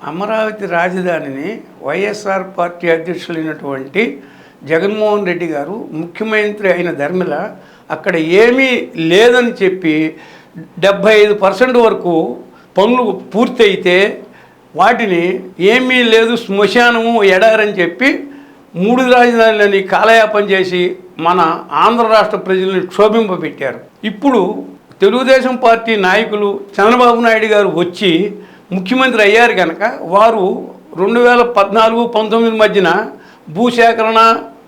అమరావతి రాజధానిని వైఎస్ఆర్ పార్టీ అధ్యక్షులైనటువంటి జగన్మోహన్ రెడ్డి గారు ముఖ్యమంత్రి అయిన ధర్మిల అక్కడ ఏమీ లేదని చెప్పి డెబ్భై ఐదు పర్సెంట్ వరకు పనులు పూర్తయితే వాటిని ఏమీ లేదు శ్మశానము ఎడారని చెప్పి మూడు రాజధానులని కాలయాపన చేసి మన ఆంధ్ర రాష్ట్ర ప్రజల్ని క్షోభింపబెట్టారు. ఇప్పుడు తెలుగుదేశం పార్టీ నాయకులు చంద్రబాబు నాయుడు గారు వచ్చి ముఖ్యమంత్రి అయ్యారు కనుక వారు రెండు వేల పద్నాలుగు పంతొమ్మిది మధ్యన భూసేకరణ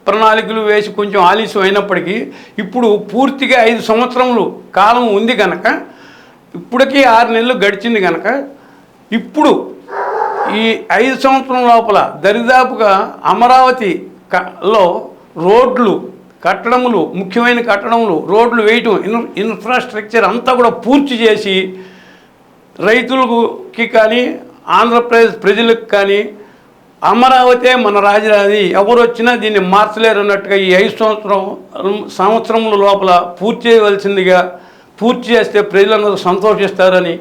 ప్రణాళికలు వేసి కొంచెం ఆలస్యం అయినప్పటికీ ఇప్పుడు పూర్తిగా ఐదు సంవత్సరములు కాలం ఉంది కనుక ఇప్పటికీ ఆరు నెలలు గడిచింది కనుక ఇప్పుడు ఈ ఐదు సంవత్సరం లోపల దరిదాపుగా అమరావతి లో రోడ్లు కట్టడములు ముఖ్యమైన కట్టడములు రోడ్లు వేయటం ఇన్ ఇన్ఫ్రాస్ట్రక్చర్ అంతా కూడా పూర్తి చేసి రైతులకి కానీ ఆంధ్రప్రదేశ్ ప్రజలకు కానీ అమరావతే మన రాజధాని. ఎవరు వచ్చినా దీన్ని మార్చలేరు అన్నట్టుగా ఈ ఐదు సంవత్సరం సంవత్సరముల లోపల పూర్తి చేయవలసిందిగా పూర్తి చేస్తే ప్రజలందరూ సంతోషిస్తారని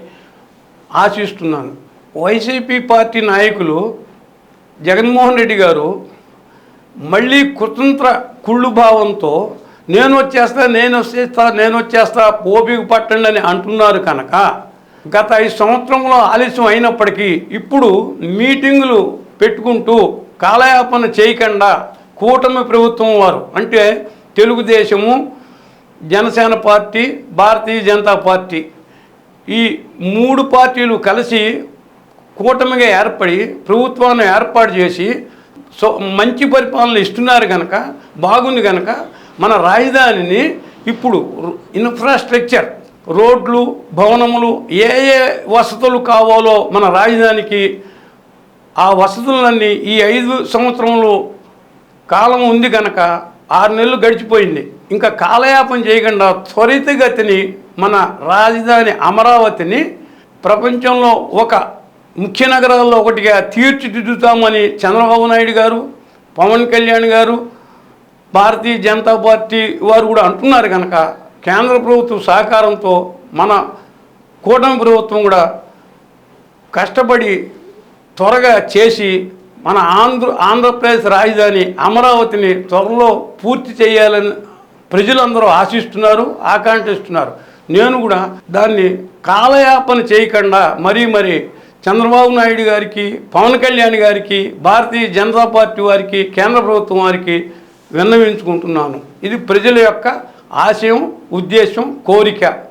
ఆశిస్తున్నాను. వైసీపీ పార్టీ నాయకులు జగన్మోహన్ రెడ్డి గారు మళ్ళీ కుతంత్ర కుళ్ళు భావంతో నేను వచ్చేస్తా నేను వచ్చేస్తా నేను వచ్చేస్తా ఓపిక పట్టండి అని అంటున్నారు కనుక గత ఐదు సంవత్సరంలో ఆలస్యం అయినప్పటికీ ఇప్పుడు మీటింగులు పెట్టుకుంటూ కాలయాపన చేయకుండా కూటమి ప్రభుత్వం వారు అంటే తెలుగుదేశము జనసేన పార్టీ భారతీయ జనతా పార్టీ ఈ మూడు పార్టీలు కలిసి కూటమిగా ఏర్పడి ప్రభుత్వాన్ని ఏర్పాటు చేసి సో మంచి పరిపాలన ఇస్తున్నారు కనుక బాగుంది కనుక మన రాజధానిని ఇప్పుడు ఇన్ఫ్రాస్ట్రక్చర్ రోడ్లు భవనములు ఏ ఏ వసతులు కావాలో మన రాజధానికి ఆ వసతులన్నీ ఈ ఐదు సంవత్సరంలో కాలం ఉంది కనుక ఆరు నెలలు గడిచిపోయింది. ఇంకా కాలయాపం చేయకుండా త్వరితగతిని మన రాజధాని అమరావతిని ప్రపంచంలో ఒక ముఖ్య నగరాల్లో ఒకటిగా తీర్చిదిద్దుతామని చంద్రబాబు నాయుడు గారు పవన్ కళ్యాణ్ గారు భారతీయ జనతా పార్టీ వారు కూడా అంటున్నారు కనుక కేంద్ర ప్రభుత్వ సహకారంతో మన కూటమి ప్రభుత్వం కూడా కష్టపడి త్వరగా చేసి మన ఆంధ్ర ఆంధ్రప్రదేశ్ రాజధాని అమరావతిని త్వరలో పూర్తి చేయాలని ప్రజలందరూ ఆశిస్తున్నారు ఆకాంక్షిస్తున్నారు. నేను కూడా దాన్ని కాలయాపన చేయకుండా మరీ మరీ చంద్రబాబు నాయుడు గారికి పవన్ కళ్యాణ్ గారికి భారతీయ జనతా పార్టీ వారికి కేంద్ర ప్రభుత్వం వారికి విన్నవించుకుంటున్నాను. ఇది ప్రజల యొక్క ఆశయం ఉద్దేశం కోరిక.